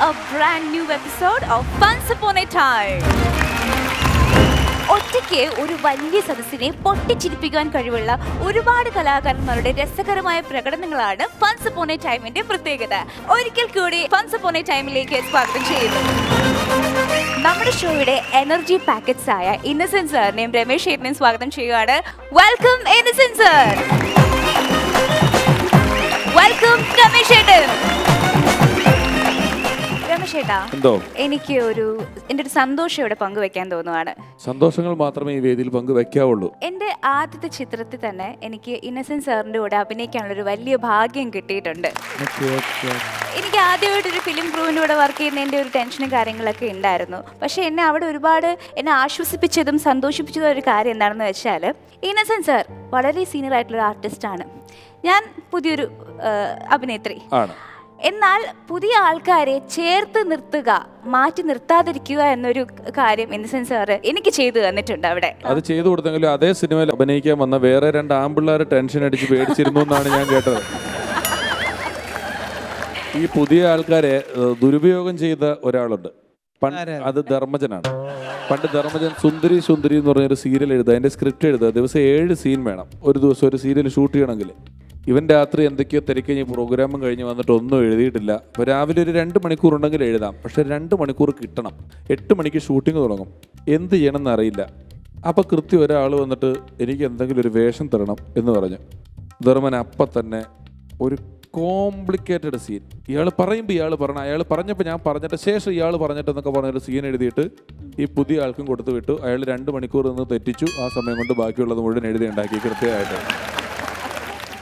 a brand new episode of Once Upon a Time. ഒറ്റയ്ക്ക് ഒരു വലിയ സദസ്സിനെ പൊട്ടിച്ചിരിപ്പിക്കാൻ കഴിവുള്ള ഒരുപാട് കലാകാരന്മാരുടെ രസകരമായ പ്രകടനങ്ങളാണ് ഫൺസ് a ടൈമിന്റെ പ്രത്യേകത. ഒരിക്കൽ കൂടി ഫൺസ് a ടൈമിലേക്ക് സ്വാഗതം ചെയ്യുന്നു. നമ്മുടെ ഷോയുടെ എനർജി പാക്കറ്റ്സ് ആയ ഇന്നസെന്റ് സാറിനെയും രമേശ് ചേട്ടനെയും സ്വാഗതം ചെയ്യുകയാണ്. Welcome Innocent sir welcome Ramesh ചേട്ടൻ. ചേട്ടാ എന്തോ? എനിക്ക് ഒരു എന്റെ ഒരു സന്തോഷം ഇവിടെ പങ്കുവെക്കാൻ തോന്നുവാണ്. സന്തോഷങ്ങൾ മാത്രമേ ഈ വേദിയിൽ പങ്കുവെക്കാവുള്ളൂ. എന്റെ ആദ്യത്തെ ചിത്രത്തിൽ തന്നെ എനിക്ക് ഇന്നസെന്റ് സാറിന്റെ കൂടെ അഭിനയിക്കാനുള്ള ഒരു വലിയ ഭാഗ്യം കിട്ടിയിട്ടുണ്ട്. എനിക്ക് ആദ്യമായിട്ട് ഒരു ഫിലിം ക്രൂവിന്റെ കൂടെ വർക്ക് ചെയ്യുന്നതിന്റെ ഒരു ടെൻഷനും കാര്യങ്ങളൊക്കെ ഉണ്ടായിരുന്നു. പക്ഷേ എന്നെ അവിടെ ഒരുപാട് എന്നെ ആശ്വസിപ്പിച്ചതും സന്തോഷിപ്പിച്ചതും ഒരു കാര്യം എന്താണെന്ന് വെച്ചാൽ ഇന്നസെന്റ് സാർ വളരെ സീനിയർ ആയിട്ടുള്ള ഒരു ആണ് ഞാൻ പുതിയൊരു അഭിനേത്രി. ആണ്. എന്നാൽ പുതിയ ആൾക്കാരെ ചേർത്ത് നിർത്തുക മാറ്റി നിർത്താതിരിക്കുക എന്നൊരു കാര്യം ഇന്നസെന്റ് സാറ് എനിക്ക് ചെയ്തു തന്നിട്ടുണ്ട് അവിടെ. അത് ചെയ്തു കൊടുത്തെങ്കിലും അതേ സിനിമയിൽ അഭിനയിക്കാൻ വന്ന വേറെ രണ്ട് ആമ്പിള്ളേർ ടെൻഷൻ അടിച്ച് പേടിച്ചിരുന്നു എന്നാണ് ഞാൻ കേട്ടത്. ഈ പുതിയ ആൾക്കാരെ ദുരുപയോഗം ചെയ്ത ഒരാളുണ്ട്. പണ്ട് അത് ധർമ്മജനാണ്. പണ്ട് ധർമ്മജൻ സുന്ദരി സുന്ദരി എന്ന് പറഞ്ഞൊരു സീരിയൽ എഴുതുക അതിന്റെ സ്ക്രിപ്റ്റ് എഴുതുക ദിവസം ഏഴ് സീൻ വേണം. ഒരു ദിവസം ഒരു സീരിയൽ ഷൂട്ട് ചെയ്യണമെങ്കിൽ. ഇവൻ രാത്രി എന്തൊക്കെയോ തിരക്കഴിഞ്ഞ് പ്രോഗ്രാമും കഴിഞ്ഞ് വന്നിട്ട് ഒന്നും എഴുതിയിട്ടില്ല. അപ്പോൾ രാവിലെ ഒരു രണ്ട് മണിക്കൂർ ഉണ്ടെങ്കിൽ എഴുതാം. പക്ഷേ രണ്ട് മണിക്കൂർ കിട്ടണം. എട്ട് മണിക്ക് ഷൂട്ടിംഗ് തുടങ്ങും. എന്ത് ചെയ്യണമെന്ന് അറിയില്ല. അപ്പോൾ കൃത്യം ഒരാൾ വന്നിട്ട് എനിക്ക് എന്തെങ്കിലും ഒരു വേഷം തരണം എന്ന് പറഞ്ഞു. ധർമ്മൻ അപ്പം തന്നെ ഒരു കോംപ്ലിക്കേറ്റഡ് സീൻ ഇയാൾ പറയുമ്പോൾ ഇയാൾ പറഞ്ഞു അയാൾ പറഞ്ഞപ്പോൾ ഞാൻ പറഞ്ഞിട്ട് ശേഷം ഇയാൾ പറഞ്ഞിട്ട് എന്നൊക്കെ പറഞ്ഞൊരു സീൻ എഴുതിയിട്ട് ഈ പുതിയ ആൾക്കും കൊടുത്തു വിട്ടു. അയാൾ രണ്ട് മണിക്കൂർ നിന്ന് തെറ്റിച്ചു. ആ സമയം കൊണ്ട് ബാക്കിയുള്ളത് മുഴുവൻ എഴുതി ഉണ്ടാക്കി കൃത്യമായിട്ട്.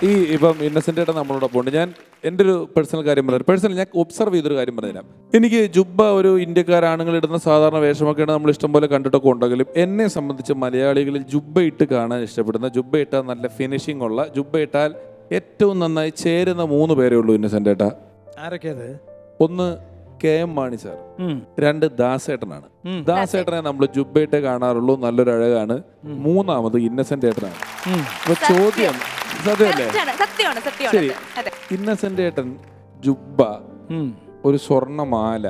ഈ ഇപ്പം ഇന്നസെന്റ് ആയിട്ട് നമ്മളോടൊപ്പം ഉണ്ട്. ഞാൻ എന്റെ ഒരു പേഴ്സണൽ കാര്യം പറഞ്ഞു പേഴ്സണൽ ഞാൻ ഒബ്സർവ് ചെയ്തൊരു കാര്യം പറഞ്ഞുതരാം. എനിക്ക് ജുബ്ബ ഒരു ഇന്ത്യക്കാരാണുങ്ങൾ ഇടുന്ന സാധാരണ വേഷമൊക്കെയാണ് നമ്മൾ ഇഷ്ടം പോലെ കണ്ടിട്ടൊക്കെ ഉണ്ടെങ്കിലും എന്നെ സംബന്ധിച്ച് മലയാളികളിൽ ജുബ്ബ ഇട്ട് കാണാൻ ഇഷ്ടപ്പെടുന്ന ജുബ്ബ ഇട്ടാൽ നല്ല ഫിനിഷിംഗ് ഉള്ള ജുബ്ബ ഇട്ടാൽ ഏറ്റവും നന്നായി ചേരുന്ന മൂന്ന് പേരേ ഉള്ളൂ ഇന്നസെന്റ് ഏട്ടാ. ആരൊക്കെയത് ഒന്ന് കെ എം മാണി സാർ. രണ്ട് ദാസേട്ടനാണ്. ദാസേട്ടനെ നമ്മൾ ജുബ്ബയിട്ടേ കാണാറുള്ളൂ നല്ലൊരു അഴകാണ്. മൂന്നാമത് ഇന്നസെന്റ് ഏട്ടനാണ്. അപ്പൊ ചോദ്യം സത്യമല്ലേ സത്യമാണ് സത്യമാണ് സത്യമാണ്. ശരി. ഇന്നസെന്റ് ഏട്ടൻ ജുബ ഒരു സ്വർണമാല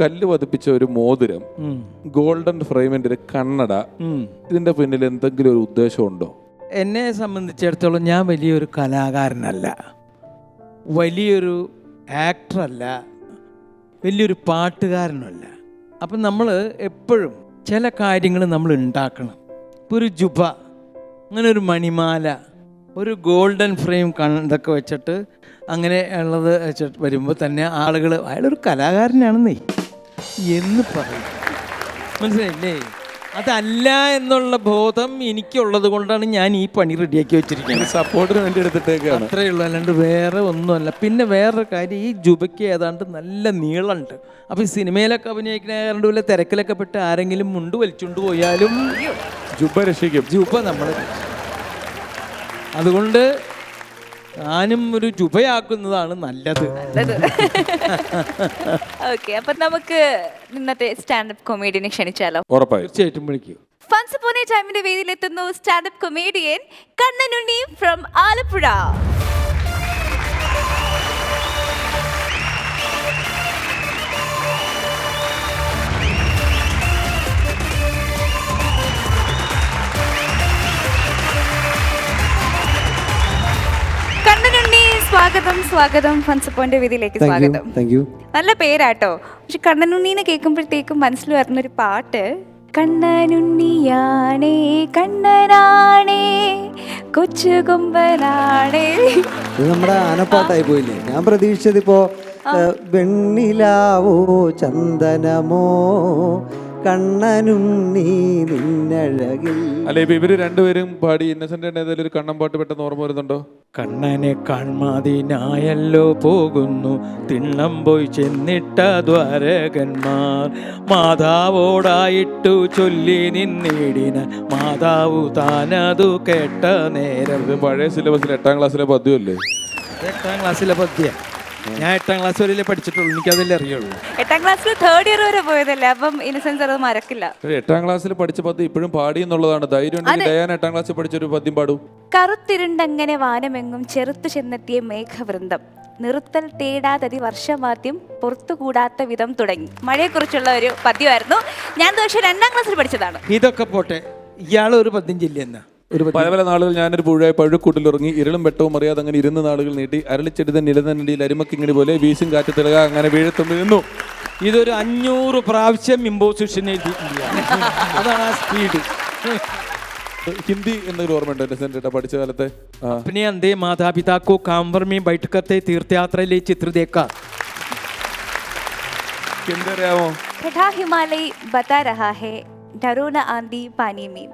കല്ല് പതിപ്പിച്ച ഒരു മോതിരം ഗോൾഡൻ ഫ്രെയിമിന്റെ ഒരു കണ്ണട ഇതിന്റെ പിന്നിൽ എന്തെങ്കിലും ഒരു ഉദ്ദേശമുണ്ടോ? എന്നെ സംബന്ധിച്ചിടത്തോളം ഞാൻ വലിയൊരു കലാകാരനല്ല. വലിയൊരു ആക്ടറല്ല വലിയൊരു പാട്ടുകാരനല്ല. അപ്പം നമ്മൾ എപ്പോഴും ചില കാര്യങ്ങൾ നമ്മൾ ഉണ്ടാക്കണം. ഇപ്പോൾ ഒരു ജുബ അങ്ങനെ ഒരു മണിമാല ഒരു ഗോൾഡൻ ഫ്രെയിം കൺ ഇതൊക്കെ വെച്ചിട്ട് അങ്ങനെ ഉള്ളത് വെച്ചിട്ട് വരുമ്പോൾ തന്നെ ആളുകൾ അയാളൊരു കലാകാരനാണെന്നേ. എന്ന് പറയും. മനസ്സിലായില്ലേ? അതല്ല എന്നുള്ള ബോധം എനിക്കുള്ളത് കൊണ്ടാണ് ഞാൻ ഈ പണി റെഡിയാക്കി വെച്ചിരിക്കുന്നത്. സപ്പോർട്ടിന് വേണ്ടി എടുത്തിട്ടേക്കാണ്. അത്രയേ ഉള്ളൂ അല്ലാണ്ട് വേറെ ഒന്നുമല്ല. പിന്നെ വേറൊരു കാര്യം ഈ ജുബയ്ക്ക് ഏതാണ്ട് നല്ല നീളമുണ്ട്. അപ്പോൾ ഈ സിനിമയിലൊക്കെ അഭിനയിക്കുന്ന കാരണം വല്ല തിരക്കിലൊക്കെ പെട്ട് ആരെങ്കിലും മുണ്ട് വലിച്ചുകൊണ്ട് പോയാലും ജുബ രക്ഷിക്കും. ജുബ നമ്മൾ അതുകൊണ്ട് ഞാനും ഒരു ജുബയാക്കുന്നതാണ് നല്ലത്. ഓക്കെ അപ്പൊ നമുക്ക് ഇന്നത്തെ സ്റ്റാൻഡപ്പ് കൊമേഡിയനെ ക്ഷണിച്ചാലോ? ഉറപ്പായി. തീർച്ചയായിട്ടും വിളിക്കൂ. ഫൺസ് പോനെ ടൈമിന്റെ വേദിയിലെത്തുന്നു standup comedian Kannanunni from Alappuzha. സ്വാഗതം സ്വാഗതം. ഫൺസപ്പോന്റെ പോയിന്റ് വേദിയിലേക്ക് സ്വാഗതം. നല്ല പേരാട്ടോ. പക്ഷെ കണ്ണനുണ്ണീനെ കേൾക്കുമ്പോഴത്തേക്കും മനസ്സിൽ വരുന്നൊരു പാട്ട്. കണ്ണനുണ്ണിയാണേ കണ്ണനാണേ കൊച്ചു കൊമ്പനാണേ. നമ്മുടെ ആനപ്പാട്ടായി പോയില്ലേ? ഞാൻ പ്രതീക്ഷിച്ചത് ഇപ്പോ വെണ്ണിലാവോ ചന്ദനമോ നിന്നഴകിൽ അല്ലെ ഇപ്പൊ ഇവർ രണ്ടുപേരും പാടി ഇന്നസെന്റ് ഏതെങ്കിലും ഒരു കണ്ണൻ പാട്ട് പെട്ടെന്ന് ഓർമ്മ വരുന്നുണ്ടോ? കണ്ണനെ കാൺമാതിനായല്ലോ പോകുന്നു. തിണ്ണം പോയി ചെന്നിട്ട ദ്വാരകന്മാർ. മാതാവോടായിട്ടു ചൊല്ലി നിന്നിടിന. മാതാവു താനതു കേട്ട നേരം. ഇത് പഴയ സിലബസിൽ എട്ടാം ക്ലാസ്സിലെ പദ്യമല്ലേ എട്ടാം ക്ലാസ്സിലെ പദ്യ. ഞാൻ എട്ടാം ക്ലാസ് വരെ പഠിച്ചിട്ടുള്ളൂ. എനിക്കതല്ലേ അറിയുള്ളൂ. എട്ടാം ക്ലാസ്സിൽ തേർഡ് ഇയർ വരെ പോയതല്ലേ? അപ്പം ഇന്നസെൻസ് അത് മറക്കില്ല. എട്ടാം ക്ലാസ്സിൽ പഠിച്ച പദ്യം ഇപ്പോഴും പാടി എന്നുള്ളതാണ്. ധൈര്യം ഉണ്ടെങ്കിൽ ഡയാൻ എട്ടാം ക്ലാസ്സിൽ പഠിച്ചൊരു പദ്യം പാടും. കറുത്തിരുണ്ടങ്ങനെ വാനമെങ്ങും ചെറുത്തു ചെന്നെത്തിയ മേഘവൃന്ദം. നിർത്തൽ തേടാതതി വർഷമാദ്യം പുറത്തുകൂടാത്ത വിധം തുടങ്ങി. മഴയെക്കുറിച്ചുള്ള ഒരു പദ്യമായിരുന്നു. ഞാൻ പക്ഷേ രണ്ടാം ക്ലാസ്സിൽ പഠിച്ചതാണ്. ഇതൊക്കെ പോട്ടെ. ഇയാളൊരു ഒരു പദ്യം പദ്യം പല പല നാളുകൾ ഞാനൊരു പുഴയായി പഴുക്കൂട്ടിലിറങ്ങി ഇരളും വെട്ടവും അറിയാതെ അങ്ങനെ ഇരുന്ന് നാളുകൾ നീട്ടി അരളിച്ചെടി തന്നെ നിലനിന്നടിയിൽ പോലെ വീശും കാറ്റ് തിളക അങ്ങനെ വീഴത്തും നിന്നു. ഇതൊരു അഞ്ഞൂറ് പ്രാവശ്യം ഇമ്പോസിഷൻ അതാണ് ആ സ്പീഡ് ഹിന്ദി എന്തെങ്കിലും ഓർമ്മയുണ്ടോ പഠിച്ച കാലത്ത്. അപ്പനെ അന്തേ മാതാപിതാക്കോ കാമ്പർമി ബൈഠക്കത്തെ തീർത്ഥയാത്രയിലെ ചിത്രദേക്ക എന്തറിയാമോ ഹിമാലയ ബത്താ രഹാ ഹെ ഡരോന ആന്തി പാനിമീൻ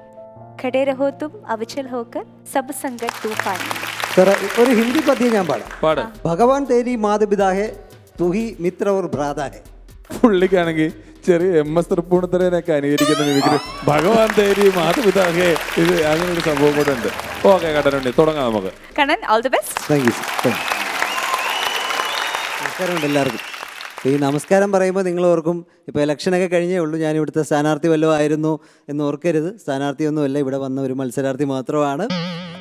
അറിയാമോ ठंडा हिमालय बता रहा है डरो न आंधी पानी में खड़े रहो तुम अविचल होकर सब संकट तूफानी में സാറേ ഒരു ഹിന്ദി പദ്യം ഞാൻ പാടാം പാട് ഭഗവാൻ തേരി മാതപിതാ ഹെ തുഹി മിത്ര ഓർ ഭ്രാത ഹെ പുള്ളിക്കാണെങ്കിൽ ചെറിയ എം എസ് തൃപ്പൂണിത്തരനൊക്കെ അനുകരിക്കുന്ന മിമിക്രി ഭഗവാൻ തേരി മാതപിതാഹേ ഇത് അങ്ങനെ ഒരു സംഭവം കൂടെ ഉണ്ട് ഓക്കെ കടനുണ്ടി തുടങ്ങാം നമുക്ക് Kannan all the best thank you sir നമസ്കാരമുണ്ട് എല്ലാവർക്കും അപ്പോൾ ഈ നമസ്കാരം പറയുമ്പോൾ നിങ്ങൾ ഓർക്കും ഇപ്പോൾ ഇലക്ഷനൊക്കെ കഴിഞ്ഞേ ഉള്ളൂ. ഞാൻ ഇവിടുത്തെ സ്ഥാനാർത്ഥി വല്ലതും ആയിരുന്നു എന്ന് ഓർക്കരുത്. സ്ഥാനാർത്ഥിയൊന്നുമല്ല ഇവിടെ വന്ന ഒരു മത്സരാർത്ഥി മാത്രമാണ്.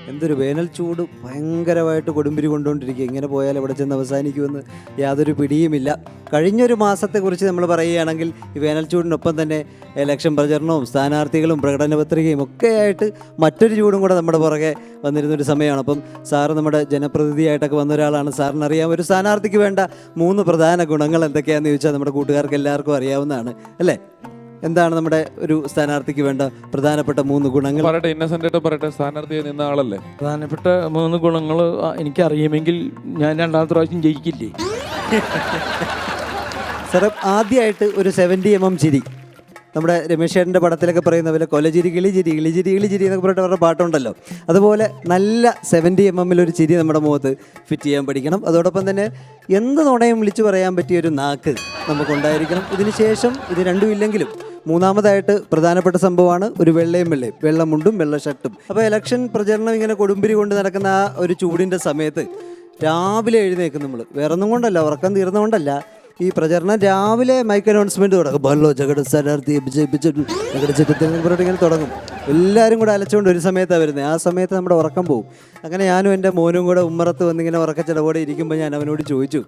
എന്തൊരു വേനൽ ചൂട് ഭയങ്കരമായിട്ട് കൊടുമ്പിരി കൊണ്ടുകൊണ്ടിരിക്കുക. ഇങ്ങനെ പോയാൽ ഇവിടെ ചെന്ന് അവസാനിക്കുമെന്ന് യാതൊരു പിടിയുമില്ല. കഴിഞ്ഞൊരു മാസത്തെക്കുറിച്ച് നമ്മൾ പറയുകയാണെങ്കിൽ ഈ വേനൽ ചൂടിനൊപ്പം തന്നെ ഇലക്ഷൻ പ്രചരണവും സ്ഥാനാർത്ഥികളും പ്രകടന പത്രികയും ഒക്കെയായിട്ട് മറ്റൊരു ചൂടും കൂടെ നമ്മുടെ പുറകെ വന്നിരുന്നൊരു സമയമാണ്. അപ്പം സാറ് നമ്മുടെ ജനപ്രതിനിധിയായിട്ടൊക്കെ വന്ന ഒരാളാണ്. സാറിന് അറിയാം ഒരു സ്ഥാനാർത്ഥിക്ക് വേണ്ട മൂന്ന് പ്രധാന ഗുണങ്ങൾ എന്തൊക്കെയാണെന്ന് ചോദിച്ചാൽ നമ്മുടെ കൂട്ടുകാർക്ക് എല്ലാവർക്കും അറിയാവുന്നതാണ്. അല്ലേ? എന്താണ് നമ്മുടെ ഒരു സ്ഥാനാർത്ഥിക്ക് വേണ്ട പ്രധാനപ്പെട്ട മൂന്ന് ഗുണങ്ങൾ? പറയട്ടെ ഇന്നസെന്റ് പറയട്ടെ സ്ഥാനാർത്ഥിയെ നിന്ന ആളല്ലേ? പ്രധാനപ്പെട്ട മൂന്ന് ഗുണങ്ങൾ എനിക്കറിയുമെങ്കിൽ ഞാൻ രണ്ടാമത്തെ പ്രാവശ്യം ജയിക്കില്ലേ? സാറേ ആദ്യമായിട്ട് ഒരു സെവന്റി എം എം ചിരി. നമ്മുടെ രമേശ് ചേട്ടന്റെ പടത്തിലൊക്കെ പറയുന്ന പോലെ കൊലചിരി കിളിചിരി കിളിചിരി കിളിചിരി എന്നൊക്കെ പറഞ്ഞിട്ട് അവരുടെ പാട്ടുണ്ടല്ലോ. അതുപോലെ നല്ല സെവന്റി എം എമ്മിൽ ഒരു ചിരി നമ്മുടെ മുഖത്ത് ഫിറ്റ് ചെയ്യാൻ പഠിക്കണം. അതോടൊപ്പം തന്നെ എന്ത് നുണയും വിളിച്ചു പറയാൻ പറ്റിയ ഒരു നാക്ക് നമുക്കുണ്ടായിരിക്കണം. ഇതിന് ശേഷം ഇത് രണ്ടും ഇല്ലെങ്കിലും മൂന്നാമതായിട്ട് പ്രധാനപ്പെട്ട സംഭവമാണ് ഒരു വെള്ളയും വെള്ളയും വെള്ളമുണ്ടും വെള്ള ഷർട്ടും. അപ്പോൾ ഇലക്ഷൻ പ്രചരണം ഇങ്ങനെ കൊടുമ്പിരി കൊണ്ട് നടക്കുന്ന ആ ഒരു ചൂടിന്റെ സമയത്ത് രാവിലെ എഴുന്നേൽക്കും നമ്മൾ വേറൊന്നും കൊണ്ടല്ല ഉറക്കം തീർന്നുകൊണ്ടല്ല ഈ പ്രചരണം രാവിലെ മൈക്ക് അനൗൺസ്മെന്റ് തുടങ്ങും. ബല്ലോ ജഗട് സ്ഥാനാർത്ഥി ഇങ്ങനെ തുടങ്ങും. എല്ലാവരും കൂടെ അലച്ചുകൊണ്ട് ഒരു സമയത്താണ് വരുന്നത് ആ സമയത്ത് നമ്മുടെ ഉറക്കം പോകും അങ്ങനെ ഞാനും എന്റെ മോനും കൂടെ ഉമ്മറത്ത് വന്നിങ്ങനെ ഉറക്കച്ചടവോടെ ഇരിക്കുമ്പോൾ ഞാൻ അവനോട് ചോദിച്ചു.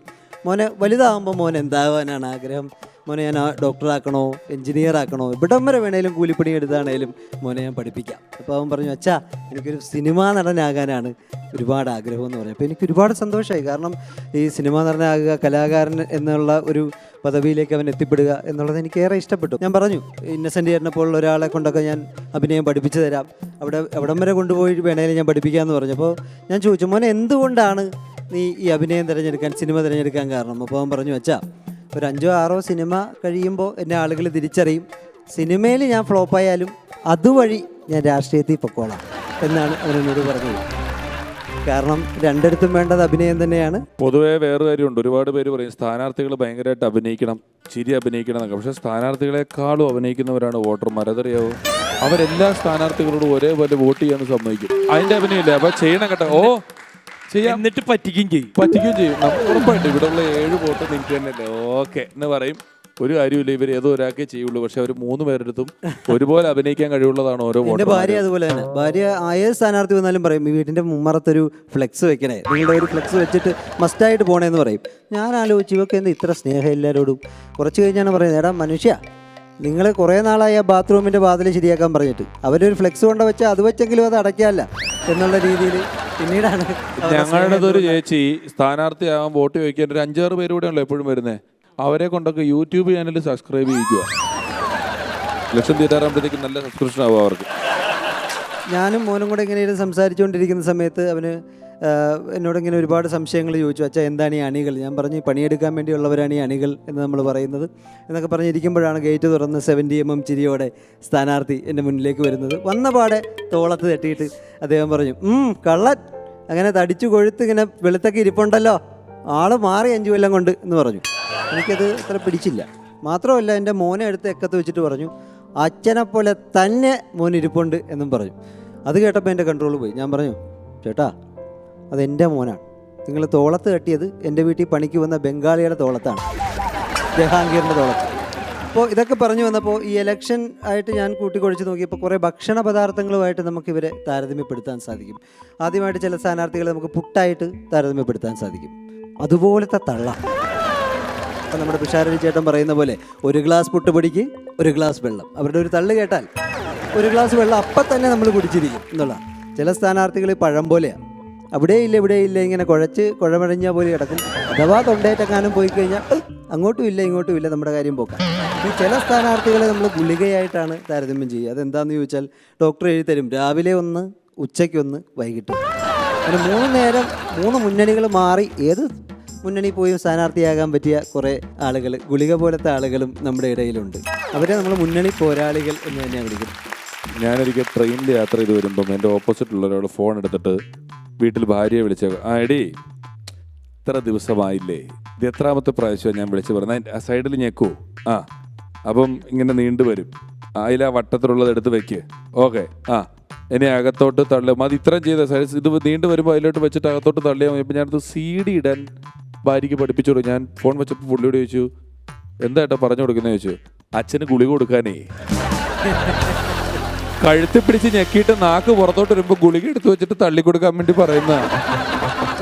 മോനെ വലുതാകുമ്പോൾ മോൻ എന്താകാനാണ് ആഗ്രഹം? മോനെ ഞാൻ ഡോക്ടറാക്കണോ എഞ്ചിനീയർ ആക്കണോ? ഇവിടം വരെ വേണേലും കൂലിപ്പണി എടുത്താണേലും മോനെ ഞാൻ പഠിപ്പിക്കാം. അപ്പോൾ അവൻ പറഞ്ഞു അച്ഛാ എനിക്കൊരു സിനിമാ നടനാകാനാണ് ഒരുപാട് ആഗ്രഹം എന്ന് പറഞ്ഞു അപ്പോൾ എനിക്ക് ഒരുപാട് സന്തോഷമായി കാരണം ഈ സിനിമാ നടനാകുക കലാകാരൻ എന്നുള്ള ഒരു പദവിയിലേക്ക് അവൻ എത്തിപ്പെടുക എന്നുള്ളത് എനിക്ക് ഏറെ ഇഷ്ടപ്പെട്ടു. ഞാൻ പറഞ്ഞു ഇന്നസെന്റ് ചേട്ടനെ പോലുള്ള ഒരാളെ കൊണ്ടൊക്കെ ഞാൻ അഭിനയം പഠിപ്പിച്ചു തരാം. അവിടെ എവിടം വരെ കൊണ്ടുപോയി വേണേലും ഞാൻ പഠിപ്പിക്കാമെന്ന് പറഞ്ഞു. അപ്പോൾ ഞാൻ ചോദിച്ചു മോനെ എന്തുകൊണ്ടാണ് നീ ഈ അഭിനയം തിരഞ്ഞെടുക്കാൻ സിനിമ തിരഞ്ഞെടുക്കാൻ കാരണം. അപ്പോൾ അവൻ പറഞ്ഞു വെച്ചാൽ ഒരു അഞ്ചോ ആറോ സിനിമ കഴിയുമ്പോൾ എന്നെ ആളുകൾ തിരിച്ചറിയും. സിനിമയിൽ ഞാൻ ഫ്ലോപ്പായാലും അതുവഴി ഞാൻ രാഷ്ട്രീയത്തിൽ പൊക്കോളാം എന്നാണ് അവൻ എന്നോട് പറഞ്ഞത്. കാരണം രണ്ടിടത്തും വേണ്ടത് അഭിനയം തന്നെയാണ്. പൊതുവേ വേറെ കാര്യമുണ്ട്. ഒരുപാട് പേര് പറയും സ്ഥാനാർത്ഥികൾ ഭയങ്കരമായിട്ട് അഭിനയിക്കണം ചിരി അഭിനയിക്കണം എന്നൊക്കെ. പക്ഷേ സ്ഥാനാർത്ഥികളെക്കാളും അഭിനയിക്കുന്നവരാണ് വോട്ടർമാർ. അതറിയാവോ? അവരെല്ലാ സ്ഥാനാർത്ഥികളോടും ഒരേപോലെ വോട്ട് ചെയ്യാൻ സമ്മതിക്കും. അതിന്റെ അഭിനയമില്ല? അപ്പൊ ചെയ്യണം കേട്ടോ. ഓ ചെയ്യാം. എന്നിട്ട് പറ്റിക്കുകയും ചെയ്യും. പറ്റിക്കുകയും ചെയ്യും. നമുക്ക് ഉറപ്പായിട്ട്. ഇവിടെ ഉള്ള ഏഴ് ബോട്ട് നിനക്ക് തന്നെയല്ലേ ഓക്കെ. എന്ന് പറയും. ഒരു കാര്യമില്ല ഇവർ ഏതോ ഒരാൾക്കേ ചെയ്യുള്ളൂ. പക്ഷെ അവർ മൂന്ന് പേരെടുത്തും ഒരുപോലെ അഭിനയിക്കാൻ കഴിവുള്ളതാണ് ഓരോ എന്റെ ഭാര്യ അതുപോലെ തന്നെ. ഭാര്യ ആയ സ്ഥാനാർത്ഥി വന്നാലും പറയും ഈ വീട്ടിന്റെ മുമ്മറത്തൊരു ഫ്ലെക്സ് വെക്കണേ. നിങ്ങളുടെ ഒരു ഫ്ലെക്സ് വെച്ചിട്ട് മസ്റ്റായിട്ട് പോണേന്ന് പറയും. ഞാൻ ആലോചിച്ചു ഇവക്കെന്ത് എന്താ ഇത്ര സ്നേഹം എല്ലാവരോടും കുറച്ച് കഴിഞ്ഞാണ് പറയുന്നത് എടാ മനുഷ്യ നിങ്ങൾ കുറേ നാളായി ആ ബാത്റൂമിന്റെ വാതിൽ ശരിയാക്കാൻ പറഞ്ഞിട്ട്. അവരൊരു ഫ്ലെക്സ് കൊണ്ട് വെച്ചാൽ അത് വെച്ചെങ്കിലും അത് അടയ്ക്കാല്ല എന്നുള്ള രീതിയിൽ പിന്നീടാണ് ഞങ്ങളുടെ ഒരു ചേച്ചി സ്ഥാനാർത്ഥിയാകാൻ വോട്ട് ചോദിക്കാൻ ഒരു അഞ്ചാറ് പേര് കൂടെ ഉള്ളു എപ്പോഴും വരുന്നത് അവരെ കൊണ്ടൊക്കെ യൂട്യൂബ് ചാനൽ സബ്സ്ക്രൈബ് ചെയ്യിക്കുക. ലക്ഷം തീരാറാകുമ്പോഴത്തേക്ക് നല്ല സബ്സ്ക്രിപ്ഷൻ ആവും അവർക്ക്. ഞാനും മോനും കൂടെ ഇങ്ങനെ സംസാരിച്ചുകൊണ്ടിരിക്കുന്ന സമയത്ത് അവന് ആ, എന്നോട് ഇങ്ങനെ ഒരുപാട് സംശയങ്ങൾ ചോദിച്ചു അച്ഛാ എന്താണ് ഈ അണികൾ? ഞാൻ പറഞ്ഞു "ഈ പണിയെടുക്കാൻ വേണ്ടിയുള്ളവരാണ് ഈ അണികൾ എന്ന് നമ്മൾ പറയുന്നത്. എന്നൊക്കെ പറഞ്ഞിരിക്കുമ്പോഴാണ് ഗേറ്റ് തുറന്ന് സെവന്റി എം എം ചിരിയോടെ സ്ഥാനാർത്ഥി എന്റെ മുന്നിലേക്ക് വരുന്നത്. വന്ന പാടെ തോളത്ത് തട്ടിയിട്ട് അദ്ദേഹം പറഞ്ഞു "ഉം, കള്ളൻ. അങ്ങനെ തടിച്ചു കൊഴുത്ത് ഇങ്ങനെ വെളുത്തൊക്കെ ഇരിപ്പുണ്ടല്ലോ. ആൾ മാറി അഞ്ചു കൊല്ലം കൊണ്ട് എന്ന് പറഞ്ഞു. എനിക്കത് അത്ര പിടിച്ചില്ല. മാത്രമല്ല എന്റെ മോനെ എടുത്ത് എക്കത്ത് വെച്ചിട്ട് പറഞ്ഞു അച്ഛനെ പോലെ തന്നെ മോൻ ഇരിപ്പുണ്ട് എന്നും പറഞ്ഞു. അത് കേട്ടപ്പോൾ എന്റെ കൺട്രോൾ പോയി. ഞാൻ പറഞ്ഞു ചേട്ടാ അതെന്റെ മോനാണ്. നിങ്ങൾ തോളത്ത് തട്ടിയത് എന്റെ വീട്ടിൽ പണിക്ക് വന്ന ബംഗാളിയുടെ തോളത്താണ്. ജഹാംഗീറിന്റെ തോളത്ത്. അപ്പോൾ ഇതൊക്കെ പറഞ്ഞു വന്നപ്പോൾ ഈ ഇലക്ഷൻ ആയിട്ട് ഞാൻ കൂട്ടിക്കൊഴിച്ച് നോക്കിയപ്പോൾ കുറേ ഭക്ഷണ പദാർത്ഥങ്ങളുമായിട്ട് നമുക്ക് ഇവരെ താരതമ്യപ്പെടുത്താൻ സാധിക്കും. ആദ്യമായിട്ട് ചില സ്ഥാനാർത്ഥികളെ നമുക്ക് പുട്ടായിട്ട് താരതമ്യപ്പെടുത്താൻ സാധിക്കും. അതുപോലത്തെ തള്ള. അപ്പം നമ്മുടെ പിഷാരടി ചേട്ടൻ പറയുന്ന പോലെ ഒരു ഗ്ലാസ് പുട്ട് പൊടിക്ക് ഒരു ഗ്ലാസ് വെള്ളം. അവരുടെ ഒരു തള്ളു കേട്ടാൽ ഒരു ഗ്ലാസ് വെള്ളം അപ്പം തന്നെ നമ്മൾ കുടിച്ചിരിക്കും എന്നുള്ള ചില സ്ഥാനാർത്ഥികൾ പഴം പോലെയാണ്. അവിടെ ഇല്ല ഇവിടെ ഇല്ല ഇങ്ങനെ കുഴച്ച് കുഴമഴഞ്ഞ പോലെ കിടക്കും. അഥവാ തൊണ്ടേറ്റക്കാനും പോയി കഴിഞ്ഞാൽ "ഏയ്, അങ്ങോട്ടും ഇല്ല ഇങ്ങോട്ടും ഇല്ല നമ്മുടെ കാര്യം പോക്കാം. ഈ ചില സ്ഥാനാർത്ഥികളെ നമ്മൾ ഗുളികയായിട്ടാണ് താരതമ്യം ചെയ്യുക. അതെന്താണെന്ന് ചോദിച്ചാൽ ഡോക്ടർ എഴുതി തരും രാവിലെ ഒന്ന് ഉച്ചയ്ക്കൊന്ന് വൈകിട്ട്. അങ്ങനെ മൂന്ന് നേരം മൂന്ന് മുന്നണികൾ മാറി ഏത് മുന്നണി പോയി സ്ഥാനാർത്ഥിയാകാൻ പറ്റിയ കുറേ ആളുകൾ ഗുളിക പോലത്തെ ആളുകളും നമ്മുടെ ഇടയിലുണ്ട്. അവരെ നമ്മൾ മുന്നണി പോരാളികൾ എന്ന് തന്നെയാണ് വിളിക്കുന്നത്. ഞാനൊരിക്കൽ ട്രെയിനിൽ യാത്ര ചെയ്ത് വരുമ്പം എന്റെ ഓപ്പോസിറ്റുള്ള ഒരാൾ ഫോൺ എടുത്തിട്ട് വീട്ടിൽ ഭാര്യയെ വിളിച്ച. ആ എടി ഇത്ര ദിവസമായില്ലേ. ഇത് എത്രാമത്തെ പ്രാവശ്യമാണ് ഞാൻ വിളിച്ചു പറഞ്ഞു ആ സൈഡിൽ ഞെക്കൂ. ആ അപ്പം ഇങ്ങനെ നീണ്ടു വരും. അതിൽ ആ വട്ടത്തിലുള്ളത് എടുത്ത് വെക്ക്. ഓക്കെ ആ ഇനി അകത്തോട്ട് തള്ളും. അത് ഇത്രയും ചെയ്ത സൈസ് ഇത് നീണ്ടു വരുമ്പോൾ അതിലോട്ട് വെച്ചിട്ട് അകത്തോട്ട് തള്ളിയാൽ മതി. ഞാൻ ഞാനത് സി ഡി ഇടാൻ ഭാര്യയ്ക്ക് പഠിപ്പിച്ചു ഞാൻ ഫോൺ വെച്ചപ്പോൾ പുള്ളിയോട് ചോദിച്ചു എന്താ ഏട്ടാ പറഞ്ഞു കൊടുക്കുന്നത് ചോദിച്ചു അച്ഛന് ഗുളിക കൊടുക്കാനേ. കഴുത്തി പിടിച്ച് ഞെക്കിയിട്ട് നാക്ക് പുറത്തോട്ട് വരുമ്പോൾ ഗുളിക എടുത്തു വെച്ചിട്ട് തള്ളി കൊടുക്കാൻ വേണ്ടി പറയുന്ന.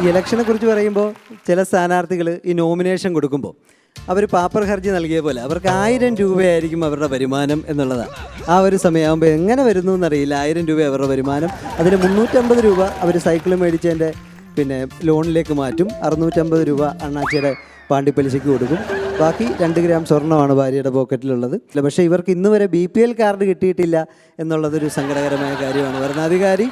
ഇലക്ഷനെ കുറിച്ച് പറയുമ്പോൾ ചില സ്ഥാനാർത്ഥികൾ ഈ നോമിനേഷൻ കൊടുക്കുമ്പോൾ അവർ പാപ്പർ ഹർജി നൽകിയ പോലെ അവർക്ക് ആയിരം രൂപയായിരിക്കും അവരുടെ വരുമാനം എന്നുള്ളതാണ്. ആ ഒരു സമയമാകുമ്പോൾ എങ്ങനെ വരുന്നു എന്നറിയില്ല. ആയിരം രൂപ അവരുടെ വരുമാനം. അതിൽ മുന്നൂറ്റമ്പത് രൂപ അവർ സൈക്കിൾ മേടിച്ചതിന്റെ പിന്നെ ലോണിലേക്ക് മാറ്റും. അറുന്നൂറ്റമ്പത് രൂപ അണ്ണാച്ചിയുടെ പാണ്ടിപ്പലിശയ്ക്ക് കൊടുക്കും. ബാക്കി രണ്ട് ഗ്രാം സ്വർണമാണ് ഭാര്യയുടെ പോക്കറ്റിലുള്ളത്. പക്ഷേ ഇവർക്ക് ഇന്ന് വരെ ബി പി എൽ കാർഡ് കിട്ടിയിട്ടില്ല എന്നുള്ളതൊരു സങ്കടകരമായ കാര്യമാണ്. ഭരണാധികാരി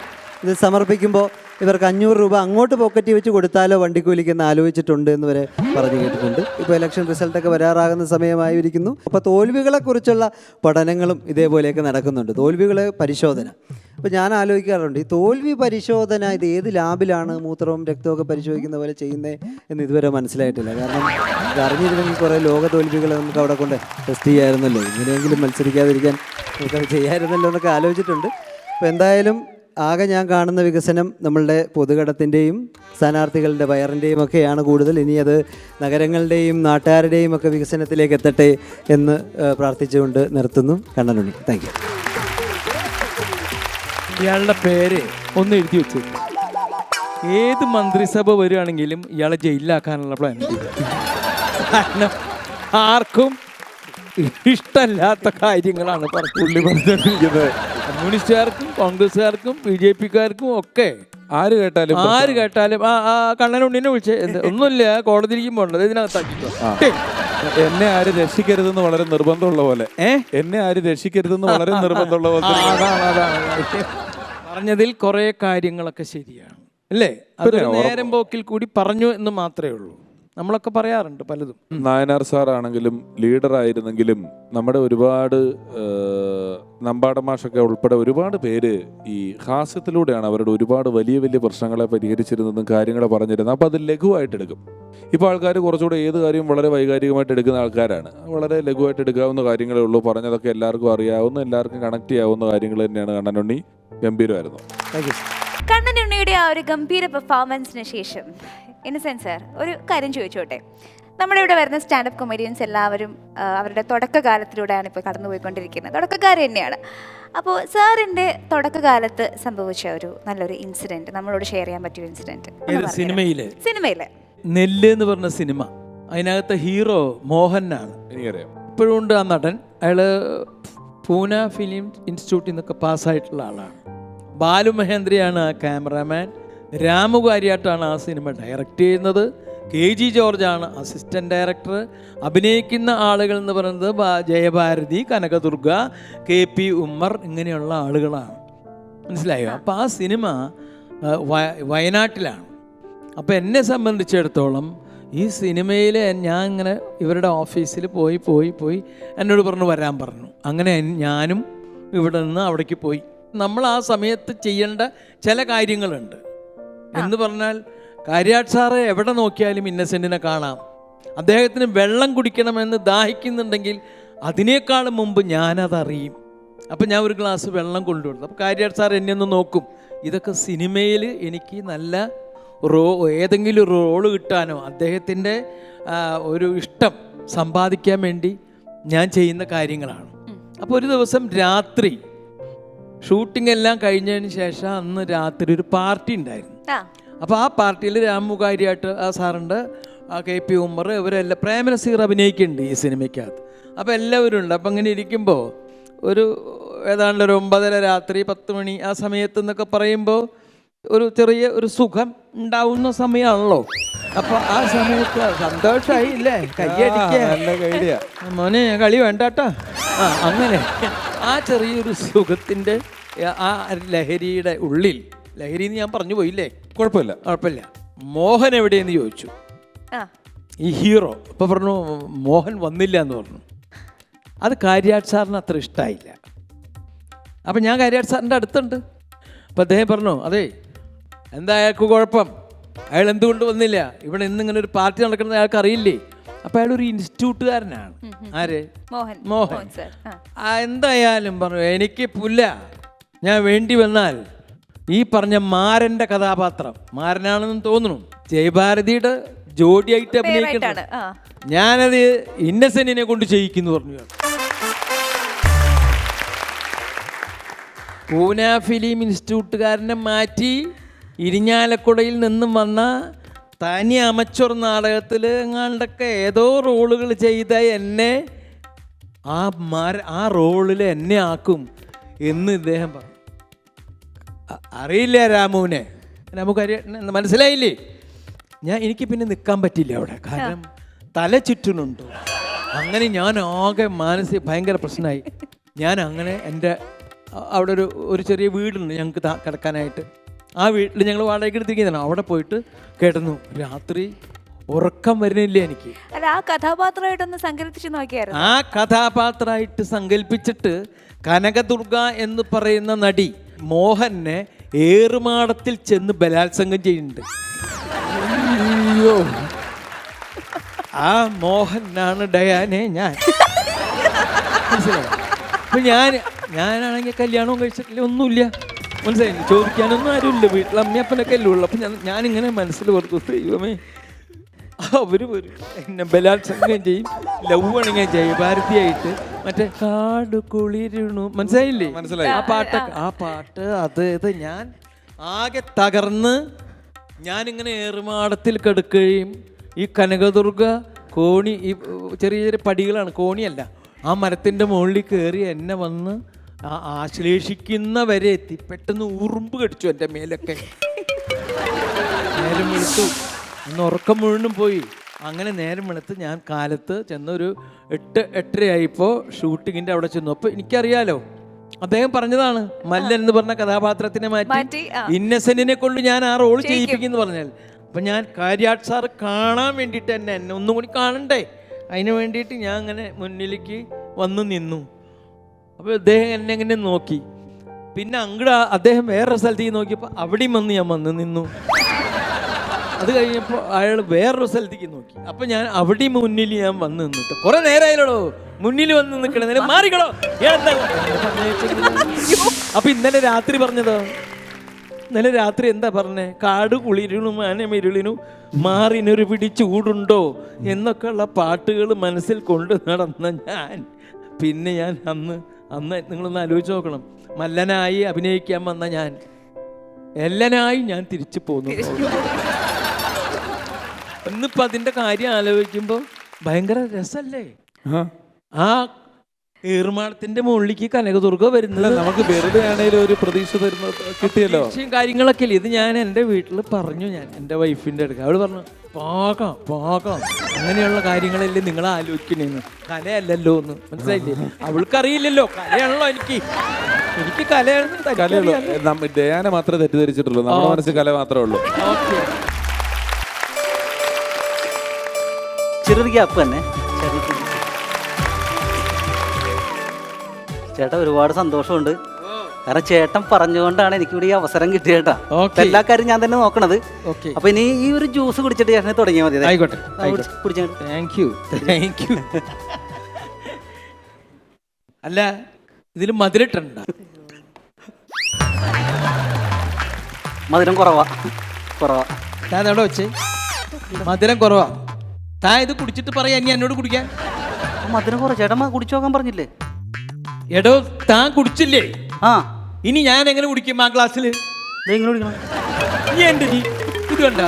ഇത് സമർപ്പിക്കുമ്പോൾ ഇവർക്ക് അഞ്ഞൂറ് രൂപ അങ്ങോട്ട് പോക്കറ്റിൽ വെച്ച് കൊടുത്താലോ വണ്ടിക്കൂലിക്കെന്ന് ആലോചിച്ചിട്ടുണ്ട് എന്ന് വരെ പറഞ്ഞു കേട്ടിട്ടുണ്ട്. ഇപ്പോൾ ഇലക്ഷൻ റിസൾട്ടൊക്കെ വരാറാകുന്ന സമയമായിരിക്കുന്നു. അപ്പോൾ തോൽവികളെക്കുറിച്ചുള്ള പഠനങ്ങളും ഇതേപോലെയൊക്കെ നടക്കുന്നുണ്ട്. തോൽവികളെ പരിശോധന. അപ്പോൾ ഞാൻ ആലോചിക്കാറുണ്ട് ഈ തോൽവി പരിശോധന ഇത് ഏത് ലാബിലാണ് മൂത്രവും രക്തമൊക്കെ പരിശോധിക്കുന്ന പോലെ ചെയ്യുന്നത് എന്ന് ഇതുവരെ മനസ്സിലായിട്ടില്ല. കാരണം ഇത് അറിഞ്ഞിരുന്നെങ്കിൽ കുറേ ലോക തോൽവികൾ നമുക്ക് അവിടെ കൊണ്ട് ടെസ്റ്റ് ചെയ്യാമായിരുന്നല്ലോ ഇങ്ങനെയെങ്കിലും മത്സരിക്കാതിരിക്കാൻ ചെയ്യാമായിരുന്നല്ലോ എന്നൊക്കെ ആലോചിച്ചിട്ടുണ്ട്. അപ്പോൾ എന്തായാലും ആകെ ഞാൻ കാണുന്ന വികസനം നമ്മളുടെ പൊതുകടത്തിന്റെയും സ്ഥാനാർത്ഥികളുടെ വയറിന്റെയും ഒക്കെയാണ് കൂടുതൽ. ഇനി അത് നഗരങ്ങളുടെയും നാട്ടുകാരുടെയും ഒക്കെ വികസനത്തിലേക്ക് എത്തട്ടെ എന്ന് പ്രാർത്ഥിച്ചുകൊണ്ട് നിർത്തുന്നു. കണ്ണനുണ്ണി. താങ്ക് യു ഇയാളുടെ പേര് ഒന്ന് എഴുതി വെച്ചു. ഏത് മന്ത്രിസഭ വരികയാണെങ്കിലും ഇയാളെ ജയിലിലാക്കാനുള്ള പ്ലാൻ ആർക്കും ഇഷ്ടമല്ലാത്ത കാര്യങ്ങളാണ് പുള്ളി പറഞ്ഞിരിക്കുന്നത്. കമ്മ്യൂണിസ്റ്റുകാർക്കും കോൺഗ്രസ്സുകാർക്കും ബി ജെ പിക്കാർക്കും ഒക്കെ ആര് കേട്ടാലും ആര് കേട്ടാലും ആ ആ കണ്ണനുണ്ണിനെ വിളിച്ച് എന്ത് ഒന്നുമില്ല കോടതിയിലേക്കും പോകണ്ടത് ഇതിനകത്താക്കിക്കോ. എന്നെ ആര് രക്ഷിക്കരുതെന്ന് വളരെ നിർബന്ധമുള്ള പോലെ. ഏ? എന്നെ ആര് രക്ഷിക്കരുതെന്ന് വളരെ നിർബന്ധമുള്ള പോലെ അതാണ് അതാണ് പറഞ്ഞതിൽ കുറെ കാര്യങ്ങളൊക്കെ ശരിയാണ്. അല്ലേ? നേരം പോക്കിൽ കൂടി പറഞ്ഞു എന്ന് മാത്രമേ ഉള്ളൂ. നമ്മളൊക്കെ പറയാറുണ്ട് പലതും. നായനാർ സാർ ആണെങ്കിലും ലീഡർ ആയിരുന്നെങ്കിലും നമ്മുടെ ഒരുപാട് നമ്പാട മാഷൊക്കെ ഉൾപ്പെടെ ഒരുപാട് പേര് ഈ ഹാസ്യത്തിലൂടെയാണ് അവരുടെ ഒരുപാട് വലിയ വലിയ പ്രശ്നങ്ങളെ പരിഹരിച്ചിരുന്നതും കാര്യങ്ങളെ പറഞ്ഞിരുന്നത്. അപ്പോൾ അത് ലഘുവായിട്ട് എടുക്കും. ഇപ്പോൾ ആൾക്കാർ കുറച്ചുകൂടെ ഏത് കാര്യവും വളരെ വൈകാരികമായിട്ട് എടുക്കുന്ന ആൾക്കാരാണ്. വളരെ ലഘുവായിട്ട് എടുക്കാവുന്ന കാര്യങ്ങളേ ഉള്ളൂ. പറഞ്ഞതൊക്കെ എല്ലാവർക്കും അറിയാവുന്ന എല്ലാവർക്കും കണക്ട് ചെയ്യാവുന്ന കാര്യങ്ങൾ തന്നെയാണ് കണ്ണനുണ്ണി ഗംഭീരമായിരുന്നു. താങ്ക് യു കണ്ണനുണ്ണിയുടെ ആ ഒരു ഗംഭീര പെർഫോമൻസിന് ശേഷം ഇന്നസെൻസ് സാർ ഒരു കാര്യം ചോദിച്ചോട്ടെ? നമ്മുടെ ഇവിടെ വരുന്ന സ്റ്റാൻഡപ്പ് കൊമേഡിയൻസ് എല്ലാവരും അവരുടെ തുടക്കകാലത്തിലൂടെയാണ് ഇപ്പോൾ കടന്നുപോയിക്കൊണ്ടിരിക്കുന്നത്. തുടക്കക്കാർ തന്നെയാണ്. അപ്പോൾ സാറിന്റെ തുടക്കകാലത്ത് സംഭവിച്ച ഒരു നല്ലൊരു ഇൻസിഡന്റ് നമ്മളോട് ഷെയർ ചെയ്യാൻ പറ്റിയ ഇൻസിഡന്റ് സിനിമയിൽ സിനിമയിൽ സിനിമയിലെ? നെല്ല് എന്ന് പറഞ്ഞ സിനിമ അതിനകത്തെ ഹീറോ മോഹനാണ് എനിക്കറിയാം. ഇപ്പോഴും ഉണ്ട് ആ നടൻ. അയാൾ പൂന ഫിലിം ഇൻസ്റ്റിറ്റ്യൂട്ടിൽ നിന്നൊക്കെ പാസ്സായിട്ടുള്ള ആളാണ്. ബാലു മഹേന്ദ്രയാണ് ആ ക്യാമറാമാൻ. രാമു കാര്യാട്ടാണ് ആ സിനിമ ഡയറക്റ്റ് ചെയ്യുന്നത്. കെ ജി ജോർജാണ് അസിസ്റ്റന്റ് ഡയറക്ടർ അഭിനയിക്കുന്ന ആളുകൾ എന്ന് പറയുന്നത് ജയഭാരതി കനകദുർഗ കെ പി ഉമ്മർ ഇങ്ങനെയുള്ള ആളുകളാണ്. മനസ്സിലായോ? അപ്പോൾ ആ സിനിമ വയനാട്ടിലാണ്. അപ്പോൾ എന്നെ സംബന്ധിച്ചിടത്തോളം ഈ സിനിമയിൽ ഞാൻ ഇങ്ങനെ ഇവരുടെ ഓഫീസിൽ പോയി പോയി പോയി എന്നോട് പറഞ്ഞു വരാൻ പറഞ്ഞു. അങ്ങനെ ഞാനും ഇവിടെ നിന്ന് അവിടേക്ക് പോയി. നമ്മൾ ആ സമയത്ത് ചെയ്യേണ്ട ചില കാര്യങ്ങളുണ്ട്. എന്ന് പറഞ്ഞാൽ കാര്യാട്ട് സാറെ എവിടെ നോക്കിയാലും ഇന്നസെന്റിനെ കാണാം. അദ്ദേഹത്തിന് വെള്ളം കുടിക്കണമെന്ന് ദാഹിക്കുന്നുണ്ടെങ്കിൽ അതിനേക്കാളും മുമ്പ് ഞാനതറിയും. അപ്പം ഞാൻ ഒരു ഗ്ലാസ് വെള്ളം കൊണ്ടുവരുന്നു. അപ്പോൾ കാര്യാട്ട് സാർ എന്നെ ഒന്ന് നോക്കും. ഇതൊക്കെ സിനിമയിൽ എനിക്ക് നല്ല റോ ഏതെങ്കിലും റോൾ കിട്ടാനോ അദ്ദേഹത്തിന്റെ ഒരു ഇഷ്ടം സമ്പാദിക്കാൻ വേണ്ടി ഞാൻ ചെയ്യുന്ന കാര്യങ്ങളാണ്. അപ്പോൾ ഒരു ദിവസം രാത്രി ഷൂട്ടിംഗ് എല്ലാം കഴിഞ്ഞതിന് ശേഷം അന്ന് രാത്രി ഒരു പാർട്ടി ഉണ്ടായിരുന്നു. അപ്പോൾ ആ പാർട്ടിയിൽ രാമുകാരിയായിട്ട് ആ സാറുണ്ട് ആ കെ പി ഉമ്മർ ഇവരെല്ലാം പ്രേമനസീർ അഭിനയിക്കുന്നുണ്ട് ഈ സിനിമയ്ക്കകത്ത്. അപ്പോൾ എല്ലാവരും ഉണ്ട്. അപ്പം അങ്ങനെ ഇരിക്കുമ്പോൾ ഒരു ഏതാണ്ട് ഒരു ഒമ്പതര രാത്രി പത്ത് മണി ആ സമയത്ത് എന്നൊക്കെ പറയുമ്പോൾ ഒരു ചെറിയ ഒരു സുഖം ഉണ്ടാവുന്ന സമയമാണല്ലോ അപ്പൊ ആ സമയത്ത് സന്തോഷമായി ഇല്ലേ? കയ്യടിക്കുക മോനെ കളി വേണ്ടാട്ടാ. ആ അങ്ങനെ. ആ ചെറിയൊരു സുഖത്തിന്റെ ആ ലഹരിയുടെ ഉള്ളിൽ ലഹരി എന്ന് ഞാൻ പറഞ്ഞു പോയില്ലേ? കുഴപ്പമില്ല. കുഴപ്പമില്ല. മോഹൻ എവിടെയെന്ന് ചോദിച്ചു. ആ. ഈ ഹീറോ ഇപ്പം പറഞ്ഞു മോഹൻ വന്നില്ല എന്ന് പറഞ്ഞു. അത് കാര്യാട്ട് സാറിന് അത്ര ഇഷ്ടമായില്ല അപ്പം ഞാൻ കാര്യാട്ട് സാറിന്റെ അടുത്തുണ്ട്. അപ്പം അദ്ദേഹം പറഞ്ഞു അതെ എന്താ അയാൾക്ക് കുഴപ്പം? അയാൾ എന്തുകൊണ്ട് വന്നില്ല? ഇവിടെ ഇന്നിങ്ങനെ ഒരു പാർട്ടി നടക്കുന്നത് അയാൾക്ക് അറിയില്ലേ അപ്പം അയാൾ ഒരു ഇൻസ്റ്റിറ്റ്യൂട്ടുകാരനാണ്. ആര്? മോഹൻ. മോഹൻ. എന്തായാലും പറഞ്ഞു എനിക്ക് പുല്ല. ഞാൻ വേണ്ടി വന്നാൽ ഈ പറഞ്ഞ മാരന്റെ കഥാപാത്രം മാരനാണെന്ന് തോന്നുന്നു. ജയഭാരതിയുടെ ജോഡിയായിട്ട് ആ. ഞാനത് ഇന്നസെന്റിനെ കൊണ്ട് ചെയ്യിക്കുന്നു പറഞ്ഞു. പൂന ഫിലിം ഇൻസ്റ്റിറ്റ്യൂട്ടുകാരനെ മാറ്റി ഇരിഞ്ഞാലക്കുടയിൽ നിന്നും വന്ന തനി അമച്ചോർ നാടകത്തിൽ എങ്ങാണ്ടൊക്കെ ഏതോ റോളുകൾ ചെയ്ത എന്നെ ആ മര ആ റോളിൽ എന്നെ ആക്കും എന്ന് ഇദ്ദേഹം പറഞ്ഞു. അറിയില്ല രാമുവിനെ. രാമു കാര്യം മനസ്സിലായില്ലേ? ഞാൻ എനിക്ക് പിന്നെ നിൽക്കാൻ പറ്റില്ല അവിടെ. കാരണം തല ചുറ്റുന്നുണ്ട് അങ്ങനെ ഞാൻ ആകെ മാനസിക ഭയങ്കര പ്രശ്നമായി. ഞാൻ അങ്ങനെ എന്റെ അവിടെ ഒരു ഒരു ചെറിയ വീടുണ്ട് ഞങ്ങൾക്ക് കിടക്കാനായിട്ട്. ആ വീട്ടിൽ ഞങ്ങൾ വാടകയ്ക്ക് എടുത്തിരിക്കുന്നതാണ്. അവിടെ പോയിട്ട് കിടന്നു രാത്രി ഉറക്കം വരുന്നില്ല എനിക്ക്? അല്ല ആ കഥാപാത്രമായിട്ടൊന്ന് സങ്കല്പിച്ച് നോക്കിയായിരുന്നു? ആ കഥാപാത്രമായിട്ട് സങ്കല്പിച്ചിട്ട് കനകദുർഗ എന്ന് പറയുന്ന നടി മോഹനെ ഏറുമാടത്തിൽ ചെന്ന് ബലാത്സംഗം ചെയ്യുന്നുണ്ട്. അയ്യോ. ആ മോഹനാണ് ഡയാനെ ഞാൻ. മനസ്സിലായോ? അപ്പൊ ഞാൻ ഞാനാണെങ്കിൽ കല്യാണവും കഴിച്ചിട്ടില്ല ഒന്നുമില്ല. മനസ്സിലായില്ലേ ചോദിക്കാനൊന്നും ആരുമില്ല. വീട്ടിൽ അമ്മയപ്പനൊക്കെ അല്ലേ ഉള്ളു. അപ്പൊ ഞാൻ ഞാനിങ്ങനെ മനസ്സിൽ ഓർത്തു ദൈവമേ അവർ വരും എന്നെ ബലാത്സംഗം ചെയ്യും ലവ് ആണെങ്കിൽ ചെയ്യും ഭാരതിയായിട്ട് മറ്റേ കാട് കുളിരുണു. മനസ്സിലായില്ലേ? മനസ്സിലായി. ആ പാട്ട് ആ പാട്ട് അത് ഇത് ഞാൻ ആകെ തകർന്ന് ഞാനിങ്ങനെ ഏറുമാടത്തിൽ കിടക്കുകയും ഈ കനകദുർഗ കോണി ഈ ചെറിയ ചെറിയ പടികളാണ്. കോണിയല്ല. ആ മരത്തിന്റെ മുകളിൽ കയറി എന്നെ വന്ന് ആ ആശ്ലേഷിക്കുന്നവരെ എത്തി. പെട്ടെന്ന് ഉറുമ്പ് കടിച്ചു എന്റെ മേലൊക്കെ. നേരം വെളുത്തു. ഇന്ന് ഉറക്കം മുഴുവനും പോയി. അങ്ങനെ നേരം വെളുത്ത് ഞാൻ കാലത്ത് ചെന്നൊരു എട്ട് എട്ടരയായിപ്പോൾ ഷൂട്ടിങ്ങിന്റെ അവിടെ ചെന്നു. അപ്പോൾ എനിക്കറിയാലോ അദ്ദേഹം പറഞ്ഞതാണ് മല്ലൻ എന്ന് പറഞ്ഞ കഥാപാത്രത്തിനെ മാറ്റി മാറ്റി, ഇന്നസെന്റിനെ കൊണ്ട് ഞാൻ ആ റോൾ ചെയ്യിപ്പിക്കുന്നു പറഞ്ഞാൽ. അപ്പൊ ഞാൻ കാര്യാട്ട് സാർ കാണാൻ വേണ്ടിയിട്ട് തന്നെ എന്നെ ഒന്നും കൂടി കാണണ്ടേ? അതിനു വേണ്ടിയിട്ട് ഞാൻ അങ്ങനെ മുന്നിലേക്ക് വന്നു നിന്നു. അപ്പോൾ അദ്ദേഹം എന്നെ ഇങ്ങനെ നോക്കി. പിന്നെ അങ്ങടെ അദ്ദേഹം വേറെ സ്ഥലത്തേക്ക് നോക്കിയപ്പോൾ അവിടെയും വന്ന് ഞാൻ വന്ന് നിന്നു. അത് കഴിഞ്ഞപ്പോൾ അയാൾ വേറൊരു സ്ഥലത്തേക്ക് നോക്കി. അപ്പൊ ഞാൻ അവിടെ മുന്നിൽ ഞാൻ വന്ന് നിന്നിട്ട് കുറെ നേരമായാലോ മുന്നിൽ വന്ന് നിൽക്കണേ നേരെ മാറിക്കണോ അപ്പൊ ഇന്നലെ രാത്രി പറഞ്ഞതോ. ഇന്നലെ രാത്രി എന്താ പറഞ്ഞേ? കാട് കുളിരിനും ആനമിരുളിനും മാറിനൊരു പിടി ചൂടുണ്ടോ? എന്നൊക്കെയുള്ള പാട്ടുകൾ മനസ്സിൽ കൊണ്ടു നടന്ന ഞാൻ. പിന്നെ ഞാൻ അന്ന് അന്ന് നിങ്ങളൊന്ന് ആലോചിച്ച് നോക്കണം. മല്ലനായി അഭിനയിക്കാൻ വന്ന ഞാൻ. എല്ലനായി ഞാൻ തിരിച്ചു പോന്നു. ഇന്നിപ്പോ അതിന്റെ കാര്യം ആലോചിക്കുമ്പോ ഭയങ്കര രസല്ലേ? ആ. ഏറുമാടത്തിന്റെ മുകളിലേക്ക് കനകദുർഗ വരുന്നത് നമുക്ക് വെറുതെ ആണെങ്കിലും ഒരു പ്രതീക്ഷ തരുന്ന കിട്ടിയല്ലോ? കാര്യങ്ങളൊക്കെ ഇല്ലേ ഇത് ഞാൻ എന്റെ വീട്ടിൽ പറഞ്ഞു ഞാൻ എന്റെ വൈഫിന്റെ അടുക്ക. അവൾ പറഞ്ഞു പാകാം പാകാം. അങ്ങനെയുള്ള കാര്യങ്ങളല്ലേ നിങ്ങൾ ആലോചിക്കണേന്ന്. കലയല്ലല്ലോ എന്ന്. മനസ്സിലായില്ലേ? അവൾക്കറിയില്ലല്ലോ കലയാണല്ലോ എനിക്ക്. എനിക്ക് കലയാണ് കലയുള്ളൂ. നമ്മ ഡയാനെ മാത്രമേ തെറ്റിദ്ധരിച്ചിട്ടുള്ളൂ. നമ്മുടെ മനസ്സിൽ കല മാത്രമേ ഉള്ളൂ. തന്നെ. ചെറിയ- ചേട്ടാ ഒരുപാട് സന്തോഷമുണ്ട്. കാരണം ചേട്ടൻ പറഞ്ഞുകൊണ്ടാണ് എനിക്ക് ഇവിടെ ഈ അവസരം കിട്ടിയേട്ടാ. എല്ലാ കാര്യം ഞാൻ തന്നെ നോക്കണത്. അപ്പൊ ഇനി ഈ ഒരു ജ്യൂസ് കുടിച്ചിട്ട് ചേട്ടനെ തുടങ്ങിയാൽ മതി ആയിക്കോട്ടെ താങ്ക് യു താങ്ക് യു അല്ല ഇതിൽ മധുരട്ടുണ്ട? മധുരം കുറവാ കുറവാ. താൻ എവിടെ വെച്ച്? മധുരം കുറവാ. താൻ ഇത് കുടിച്ചിട്ട് പറയാ ഇനി എന്നോട് കുടിക്കാൻ. മധുരം കുറവ്. ചേട്ടൻ കുടിച്ചു നോക്കാൻ പറഞ്ഞില്ലേ? എടോ താൻ കുടിച്ചില്ലേ? ആ. ഇനി ഞാൻ എങ്ങനെ കുടിക്കും ആ ഗ്ലാസ്സിൽ കുടിക്കണം. നീ എന്റെ നീ? ഇത് കണ്ട.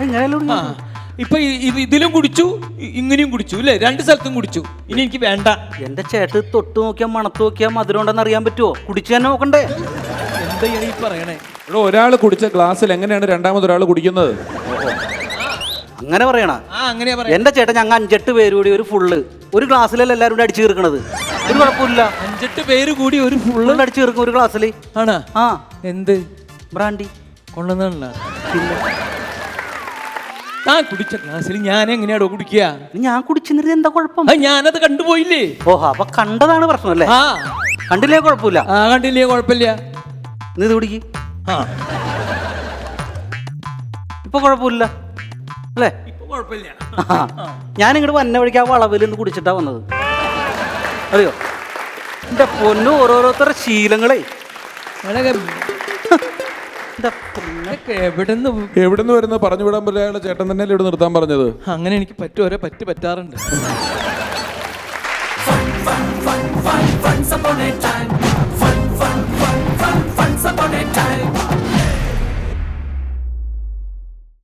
എങ്ങനെയല്ലേ ആ ഇപ്പൊ ഇതിലും കുടിച്ചു ഇ- ഇങ്ങനെയും കുടിച്ചു അല്ലേ രണ്ട് സ്ഥലത്തും കുടിച്ചു. ഇനി എനിക്ക് വേണ്ട. എന്റെ ചേട്ടൻ തൊട്ട് നോക്കിയാ മണത്ത് നോക്കിയാ മധുരം ഉണ്ടെന്ന് അറിയാൻ പറ്റുമോ കുടിച്ചു തന്നെ നോക്കണ്ടേ? എന്താ ഈ പറയണേ? ഇവിടെ ഒരാൾ കുടിച്ച ഗ്ലാസ്സിൽ എങ്ങനെയാണ് രണ്ടാമത് ഒരാൾ കുടിക്കുന്നത്? അങ്ങനെ പറയണ. ആ അങ്ങനെയാ പറയാ എന്റെ ചേട്ടൻ ഞങ്ങൾ അഞ്ചെട്ട് പേര് കൂടി ഒരു ഫുള്ള് ഒരു ഗ്ലാസ്സിലല്ല എല്ലാവരും കൂടി അടിച്ചു തീർക്കണത്? ഒരു കുഴപ്പമില്ല. അഞ്ചെട്ട് പേര് കൂടി ഒരു ഫുള്ള് ഫുള്ള് അടിച്ചു തീർക്കും ഒരു ഗ്ലാസ്സിൽ ആണ്? ആ. എന്ത്? ബ്രാൻഡി. കൊള്ളുന്നല്ല ഞാൻ കുടിച്ച ഗ്ലാസ്സിൽ ഞാൻ എങ്ങനെയാടോ കുടിക്കുക? ഞാൻ കുടിച്ചിരുന്നത് എന്താ കുഴപ്പം? ആ ഞാനത് കണ്ടുപോയില്ലേ? ഓഹോ അപ്പൊ കണ്ടതാണ് പ്രശ്നം അല്ലേ? ആ. കണ്ടില്ലേ കുഴപ്പമില്ല? ആ കണ്ടില്ലേ കുഴപ്പമില്ല. നീ ഇത് കുടിക്ക്. ആ. ഇപ്പൊ കുഴപ്പമില്ല. അല്ലേ ഞാൻ ഇങ്ങോട്ട് വന്ന വഴിക്ക് ആ വളവിൽ നിന്ന് കുടിച്ചിട്ടാ വന്നത് അറിയോ എന്റെ പൊന്ന് ഓരോരുത്തരുടെ ശീലങ്ങളെ എവിടെന്ന് എവിടെന്ന് വരുന്ന പറഞ്ഞു വിടാൻ പറ്റില്ല ചേട്ടൻ തന്നെ ഇവിടെ നിർത്താൻ പറഞ്ഞത് അങ്ങനെ എനിക്ക് പറ്റുവരെ പറ്റി പറ്റാറുണ്ട് Once upon a time, fun, fun, fun, fun, once upon a time.